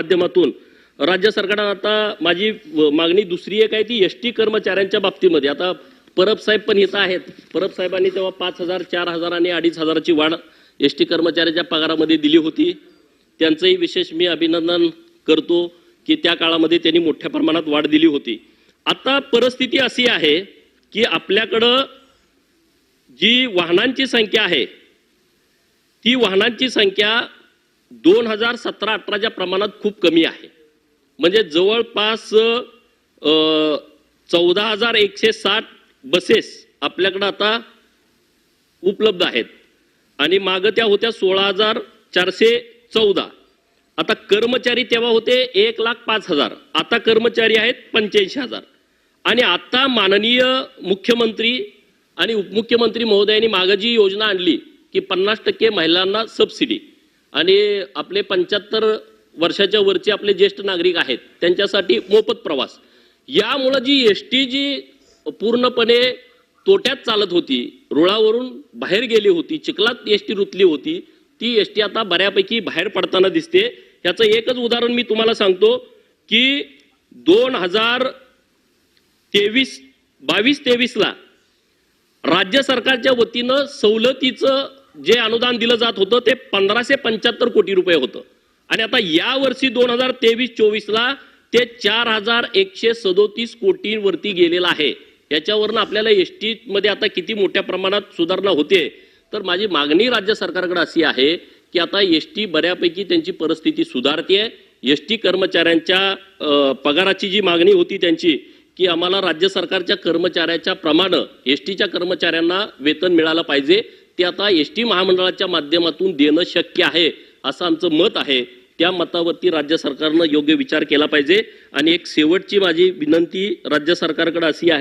माध्यमातून राज्य सरकारनं आता माझी मागणी दुसरी एक आहे ती एस टी कर्मचाऱ्यांच्या बाबतीमध्ये. आता परब साहेब पण इथं आहेत. परब साहेबांनी तेव्हा पाच हजार चार हजार आणि अडीच हजाराची वाढ एस टी कर्मचाऱ्याच्या पगारामध्ये दिली होती. त्यांचंही विशेष मी अभिनंदन करतो की त्या काळामध्ये त्यांनी मोठ्या प्रमाणात वाढ दिली होती. आता परिस्थिती अशी आहे की आपल्याकडं जी वाहनांची संख्या आहे ती वाहनांची संख्या दोन हजार सतरा अठराच्या प्रमाणात खूप कमी आहे. म्हणजे जवळपास चौदा हजार एकशे साठ बसेस आपल्याकडं आता उपलब्ध आहेत. आणि मागं त्या होत्या सोळा हजार चारशे चौदा. आता कर्मचारी तेव्हा होते एक लाख पाच हजार. आता कर्मचारी आहेत पंच्याऐंशी हजार. आणि आता माननीय मुख्यमंत्री आणि उपमुख्यमंत्री महोदयांनी मागं जी योजना आणली की पन्नास टक्के महिलांना सबसिडी. आणि आपले पंच्याहत्तर वर्षाच्या वरचे आपले ज्येष्ठ नागरिक आहेत त्यांच्यासाठी मोफत प्रवास. यामुळं जी एस टी जी पूर्णपणे तोट्यात चालत होती रुळावरून बाहेर गेली होती चिखलात एस टी रुतली होती ती एस टी आता बऱ्यापैकी बाहेर पडताना दिसते. ह्याचं एकच उदाहरण मी तुम्हाला सांगतो की दोन हजार तेवीस बावीस तेवीसला राज्य सरकारच्या वतीनं सवलतीचं जे अनुदान दिलं जात होतं ते पंधराशे पंच्याहत्तर कोटी रुपये होतं. आणि आता या वर्षी दोन हजार तेवीस चोवीसला ते चार हजार एकशे सदोतीस कोटींवरती गेलेलं आहे. याच्यावरनं आपल्याला एसमध्ये आता किती मोठ्या प्रमाणात सुधारणा होते? तर माझी मागणी राज्य सरकारकडे अशी आहे की आता एस टी बऱ्यापैकी त्यांची परिस्थिती सुधारते. एस टी कर्मचाऱ्यांच्या पगाराची जी मागणी होती त्यांची की आम्हाला राज्य सरकारच्या कर्मचाऱ्याच्या प्रमाण एस टीच्या कर्मचाऱ्यांना वेतन मिळालं पाहिजे. ते आता एस टी महामंडळाच्या माध्यमातून देणं शक्य आहे असं आमचं मत आहे. त्या मतावरती राज्य सरकारनं योग्य विचार केला पाहिजे. आणि एक शेवटची माझी विनंती राज्य सरकारकडे अशी आहे